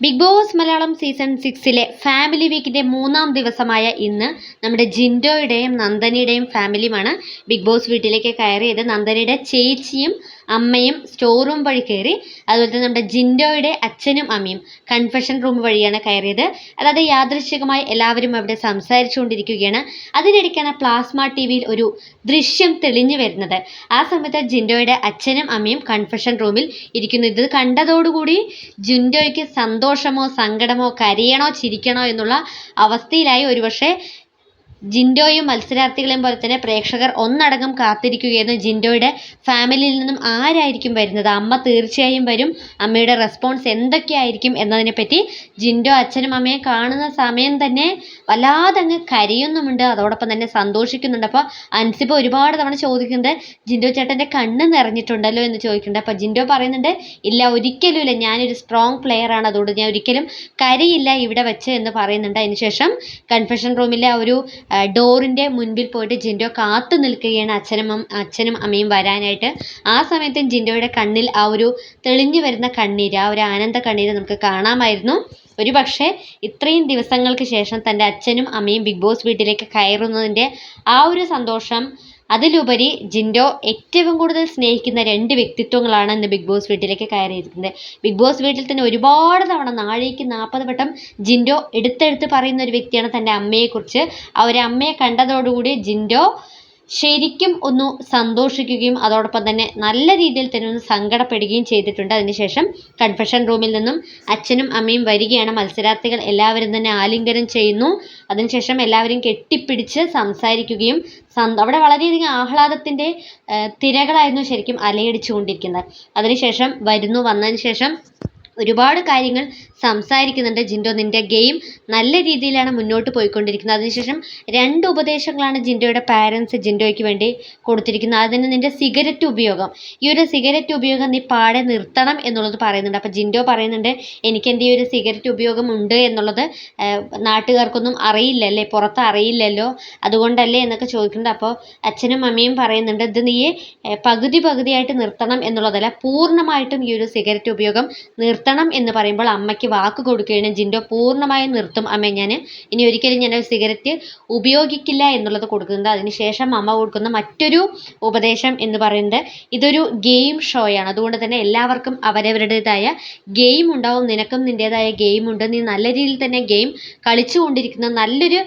Big boss Malayalam season സിക്സിലെ family വീക്കിന്റെ മൂന്നാം ദിവസമായ ഇന്ന് നമ്മുടെ ജിൻഡോയുടെയും നന്ദനിയുടെയും ഫാമിലിയുമാണ് ബിഗ് ബോസ് വീട്ടിലേക്ക് കയറിയത്. നന്ദനിയുടെ ചേച്ചിയും അമ്മയും സ്റ്റോർ റൂം വഴി കയറി അതുപോലെ തന്നെ നമ്മുടെ ജിൻഡോയുടെ അച്ഛനും അമ്മയും കൺഫെഷൻ റൂം വഴിയാണ് കയറിയത്. അതായത് യാദൃശ്ചികമായി എല്ലാവരും അവിടെ സംസാരിച്ചുകൊണ്ടിരിക്കുകയാണ്. അതിനിടയ്ക്കാണ് പ്ലാസ്മ ടി വിയിൽ ഒരു ദൃശ്യം തെളിഞ്ഞു വരുന്നത്. ആ സമയത്ത് ജിൻഡോയുടെ അച്ഛനും അമ്മയും കൺഫെഷൻ റൂമിൽ ഇരിക്കുന്നു. ഇത് കണ്ടതോടുകൂടി ജിൻഡോയ്ക്ക് സന്തോഷമോ സങ്കടമോ കരയണോ ചിരിക്കണോ എന്നുള്ള അവസ്ഥയിലായി ഒരുപക്ഷെ ജിൻഡോയും മത്സരാർത്ഥികളെയും പോലെ തന്നെ പ്രേക്ഷകർ ഒന്നടങ്കം കാത്തിരിക്കുകയായിരുന്നു. ജിൻഡോയുടെ ഫാമിലിയിൽ നിന്നും ആരായിരിക്കും വരുന്നത്? അമ്മ തീർച്ചയായും വരും. അമ്മയുടെ റെസ്പോൺസ് എന്തൊക്കെയായിരിക്കും എന്നതിനെപ്പറ്റി ജിൻഡോ അച്ഛനും അമ്മയെ കാണുന്ന സമയം തന്നെ വല്ലാതെ അങ്ങ് കരയുന്നുമുണ്ട്. അതോടൊപ്പം തന്നെ സന്തോഷിക്കുന്നുണ്ട്. അപ്പോൾ അൻസിബ ഒരുപാട് തവണ ചോദിക്കുന്നത് ജിൻഡോ ചേട്ടന്റെ കണ്ണ് നിറഞ്ഞിട്ടുണ്ടല്ലോ എന്ന് ചോദിക്കുന്നുണ്ട്. അപ്പോൾ ജിൻഡോ പറയുന്നുണ്ട് ഇല്ല ഒരിക്കലും ഇല്ല. ഞാനൊരു സ്ട്രോങ് പ്ലെയർ ആണ്. അതുകൊണ്ട് ഞാൻ ഒരിക്കലും കരയില്ല ഇവിടെ വെച്ച് എന്ന് പറയുന്നുണ്ട്. അതിനുശേഷം കൺഫെഷൻ റൂമിലെ ആ ഒരു ഡോറിന്റെ മുൻപിൽ പോയിട്ട് ജിൻഡോ കാത്തു നിൽക്കുകയാണ് അച്ഛനും അച്ഛനും അമ്മയും വരാനായിട്ട്. ആ സമയത്തും ജിൻഡോയുടെ കണ്ണിൽ ആ ഒരു തെളിഞ്ഞു വരുന്ന കണ്ണീര് ആ ഒരു ആനന്ദ കണ്ണീര് നമുക്ക് കാണാമായിരുന്നു. ഒരു പക്ഷേ ഇത്രയും ദിവസങ്ങൾക്ക് ശേഷം തന്റെ അച്ഛനും അമ്മയും ബിഗ് ബോസ് വീട്ടിലേക്ക് കയറുന്നതിന്റെ ആ ഒരു സന്തോഷം അതിലുപരി ജിൻഡോ ഏറ്റവും കൂടുതൽ സ്നേഹിക്കുന്ന രണ്ട് വ്യക്തിത്വങ്ങളാണ് ഇന്ന് ബിഗ് ബോസ് വീട്ടിലേക്ക് കയറിയിരിക്കുന്നത്. ബിഗ് ബോസ് വീട്ടിൽ തന്നെ ഒരുപാട് തവണ നാഴേക്ക് നാൽപ്പത് വട്ടം ജിൻഡോ എടുത്തെടുത്ത് പറയുന്ന ഒരു വ്യക്തിയാണ് തന്റെ അമ്മയെക്കുറിച്ച്. ആ ഒരു അമ്മയെ കണ്ടതോടുകൂടി ജിൻഡോ ശരിക്കും ഒന്ന് സന്തോഷിക്കുകയും അതോടൊപ്പം തന്നെ നല്ല രീതിയിൽ തന്നെ ഒന്ന് സങ്കടപ്പെടുകയും ചെയ്തിട്ടുണ്ട്. അതിനുശേഷം കൺഫെഷൻ റൂമിൽ നിന്നും അച്ഛനും അമ്മയും വരികയാണ്. മത്സരാർത്ഥികൾ എല്ലാവരും തന്നെ ആലിംഗനം ചെയ്യുന്നു. അതിനുശേഷം എല്ലാവരും കെട്ടിപ്പിടിച്ച് സംസാരിക്കുകയും അവിടെ വളരെയധികം ആഹ്ലാദത്തിന്റെ തിരകളായിരുന്നു ശരിക്കും അലയടിച്ചുകൊണ്ടിരിക്കുന്നത്. അതിനുശേഷം വരുന്നു. വന്നതിന് ശേഷം ഒരുപാട് കാര്യങ്ങൾ സംസാരിക്കുന്നുണ്ട് ജിൻഡോ. നിന്റെ ഗെയിം നല്ല രീതിയിലാണ് മുന്നോട്ട് പോയിക്കൊണ്ടിരിക്കുന്നത്. അതിനുശേഷം രണ്ട് ഉപദേശങ്ങളാണ് ജിൻഡോയുടെ പാരൻസ് ജിൻഡോയ്ക്ക് വേണ്ടി കൊടുത്തിരിക്കുന്നത്. അതിന് നിന്റെ സിഗരറ്റ് ഉപയോഗം. ഈ ഒരു സിഗരറ്റ് ഉപയോഗം നീ പാടെ നിർത്തണം എന്നുള്ളത് പറയുന്നുണ്ട്. അപ്പോൾ ജിൻഡോ പറയുന്നുണ്ട് എനിക്ക് എന്റെ ഈ ഒരു സിഗരറ്റ് ഉപയോഗം ഉണ്ട് എന്നുള്ളത് നാട്ടുകാർക്കൊന്നും അറിയില്ലല്ലേ? പുറത്ത് അറിയില്ലല്ലോ? അതുകൊണ്ടല്ലേ? എന്നൊക്കെ ചോദിക്കുന്നുണ്ട്. അപ്പോൾ അച്ഛനും അമ്മയും പറയുന്നുണ്ട് ഇത് നീ പകുതി പകുതിയായിട്ട് നിർത്തണം എന്നുള്ളതല്ല പൂർണമായിട്ടും ഈ ഒരു സിഗരറ്റ് ഉപയോഗം നിർത്തണം. എന്ന് പറയുമ്പോൾ അമ്മയ്ക്ക് വാക്ക് കൊടുക്കുകയാണ് ജിൻഡോ. പൂർണമായും നിർത്തും അമ്മ ഞാൻ ഇനി ഒരിക്കലും ഞാൻ സിഗരറ്റ് ഉപയോഗിക്കില്ല എന്നുള്ളത് കൊടുക്കുന്നത് അതിനുശേഷം അമ്മ കൊടുക്കുന്ന മറ്റൊരു ഉപദേശം എന്ന് പറയുന്നത് ഇതൊരു ഗെയിം ഷോയാണ്. അതുകൊണ്ട് തന്നെ എല്ലാവർക്കും അവരവരുടേതായ ഗെയിം ഉണ്ടാവും. നിനക്കും നിന്റേതായ ഗെയിം ഉണ്ട്. നീ നല്ല രീതിയിൽ തന്നെ ഗെയിം കളിച്ചുകൊണ്ടിരിക്കുന്ന നല്ലൊരു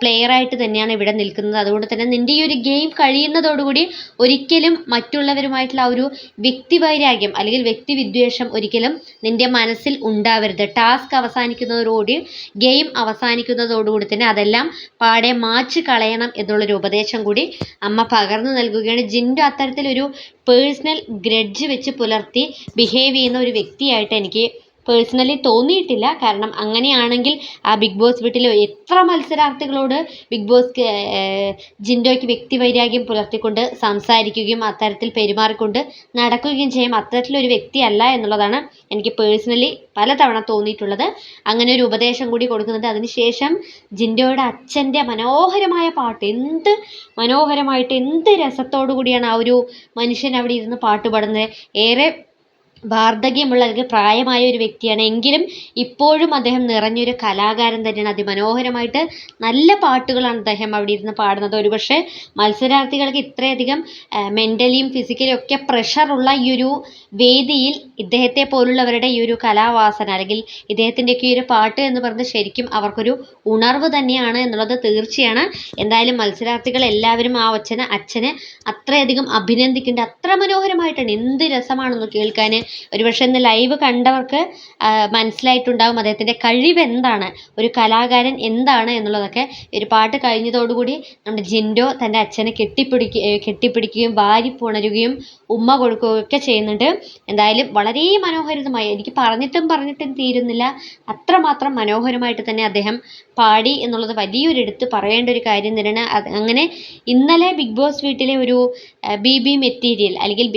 പ്ലെയർ ആയിട്ട് തന്നെയാണ് ഇവിടെ നിൽക്കുന്നത്. അതുകൊണ്ട് തന്നെ നിന്റെ ഈ ഒരു ഗെയിം കഴിയുന്നതോടുകൂടി ഒരിക്കലും മറ്റുള്ളവരുമായിട്ടുള്ള ആ ഒരു വ്യക്തിവൈരാഗ്യം അല്ലെങ്കിൽ വ്യക്തി വിദ്വേഷം ഒരിക്കലും നിന്റെ മനസ്സിൽ ഉണ്ടാവരുത്. ടാസ്ക് അവസാനിക്കുന്നതോടുകൂടി ഗെയിം അവസാനിക്കുന്നതോടുകൂടി തന്നെ അതെല്ലാം പാടെ മാച്ച് കളയണം എന്നുള്ളൊരു ഉപദേശം കൂടി അമ്മ പകർന്നു നൽകുകയാണ്. ജിൻഡു അത്തരത്തിലൊരു പേഴ്സണൽ ഗ്രഡ്ജ് വെച്ച് പുലർത്തി ബിഹേവ് ചെയ്യുന്ന ഒരു വ്യക്തിയായിട്ട് എനിക്ക് പേഴ്സണലി തോന്നിയിട്ടില്ല. കാരണം അങ്ങനെയാണെങ്കിൽ ആ ബിഗ് ബോസ് വീട്ടിൽ എത്ര മത്സരാർത്ഥികളോട് ബിഗ് ബോസ് ജിൻഡോയ്ക്ക് വ്യക്തിവൈരാഗ്യം പുലർത്തിക്കൊണ്ട് സംസാരിക്കുകയും അത്തരത്തിൽ പെരുമാറിക്കൊണ്ട് നടക്കുകയും ചെയ്യും. അത്തരത്തിലൊരു വ്യക്തിയല്ല എന്നുള്ളതാണ് എനിക്ക് പേഴ്സണലി പലതവണ തോന്നിയിട്ടുള്ളത്. അങ്ങനെ ഒരു ഉപദേശം കൂടി കൊടുക്കുന്നുണ്ട് അതിനുശേഷം ജിൻഡോയുടെ അച്ഛന്റെ മനോഹരമായ പാട്ട് എന്ത് മനോഹരമായിട്ട് എന്ത് രസത്തോടു കൂടിയാണ് ആ ഒരു മനുഷ്യൻ അവിടെ ഇരുന്ന് പാട്ട് പാടുന്നത്. ഏറെ വാർദ്ധക്യമുള്ള അല്ലെങ്കിൽ പ്രായമായ ഒരു വ്യക്തിയാണ്. എങ്കിലും ഇപ്പോഴും അദ്ദേഹം നിറഞ്ഞൊരു കലാകാരൻ തന്നെയാണ്. അതിമനോഹരമായിട്ട് നല്ല പാട്ടുകളാണ് അദ്ദേഹം അവിടെ ഇരുന്ന് പാടുന്നത്. ഒരുപക്ഷെ മത്സരാർത്ഥികൾക്ക് ഇത്രയധികം മെന്റലിയും ഫിസിക്കലിയും ഒക്കെ പ്രഷറുള്ള ഈ ഒരു വേദിയിൽ ഇദ്ദേഹത്തെ പോലുള്ളവരുടെ ഈ ഒരു കലാവാസന അല്ലെങ്കിൽ ഇദ്ദേഹത്തിന്റെയൊക്കെ ഈ ഒരു പാട്ട് എന്ന് പറയുന്നത് ശരിക്കും അവർക്കൊരു ഉണർവ് തന്നെയാണ് എന്നുള്ളത് തീർച്ചയാണ്. എന്തായാലും മത്സരാർത്ഥികൾ എല്ലാവരും ആ അച്ഛനെ അച്ഛനെ അത്രയധികം അഭിനന്ദിക്കേണ്ട അത്ര മനോഹരമായിട്ടാണ് എന്ത് രസമാണെന്ന് കേൾക്കാൻ ഒരുപക്ഷെ ഇന്ന് ലൈവ് കണ്ടവർക്ക് മനസ്സിലായിട്ടുണ്ടാകും അദ്ദേഹത്തിന്റെ കഴിവ് എന്താണ് ഒരു കലാകാരൻ എന്താണ് എന്നുള്ളതൊക്കെ. ഒരു പാട്ട് കഴിഞ്ഞതോടുകൂടി നമ്മുടെ ജിൻഡോ തന്റെ അച്ഛനെ കെട്ടിപ്പിടിക്കുക കെട്ടിപ്പിടിക്കുകയും വാരി പുണരുകയും ഉമ്മ കൊടുക്കുകയും ഒക്കെ ചെയ്യുന്നുണ്ട്. എന്തായാലും വളരെ മനോഹരിതമായി എനിക്ക് പറഞ്ഞിട്ടും പറഞ്ഞിട്ടും തീരുന്നില്ല. അത്രമാത്രം മനോഹരമായിട്ട് തന്നെ അദ്ദേഹം പാടി എന്നുള്ളത് വലിയൊരു എടുത്ത് പറയേണ്ട ഒരു കാര്യം തന്നെയാണ്. അങ്ങനെ ഇന്നലെ ബിഗ് ബോസ് വീട്ടിലെ ഒരു ബി ബി മെറ്റീരിയൽ അല്ലെങ്കിൽ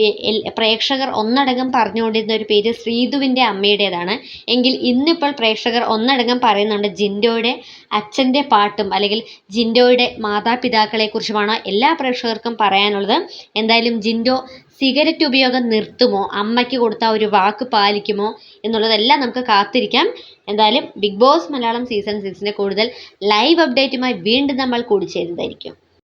പ്രേക്ഷകർ ഒന്നടങ്കം പറഞ്ഞുകൊണ്ടിരുന്ന ഒരു പേര് ശ്രീതുവിന്റെ അമ്മയുടേതാണ്. എങ്കിൽ ഇന്നിപ്പോൾ പ്രേക്ഷകർ ഒന്നടങ്കം പറയുന്നുണ്ട് ജിൻഡോയുടെ അച്ഛന്റെ പാട്ടും അല്ലെങ്കിൽ ജിൻഡോയുടെ മാതാപിതാക്കളെക്കുറിച്ചുമാണ് എല്ലാ പ്രേക്ഷകർക്കും പറയാനുള്ളത്. എന്തായാലും ജിൻഡോ സിഗരറ്റ് ഉപയോഗം നിർത്തുമോ? അമ്മയ്ക്ക് കൊടുത്ത ഒരു വാക്ക് പാലിക്കുമോ? എന്നുള്ളതെല്ലാം നമുക്ക് കാത്തിരിക്കാം. എന്തായാലും ബിഗ് ബോസ് മലയാളം സീസൺ സിക്സിന്റെ കൂടുതൽ ലൈവ് അപ്ഡേറ്റുമായി വീണ്ടും നമ്മൾ കൂടിച്ചേരുന്നതായിരിക്കും.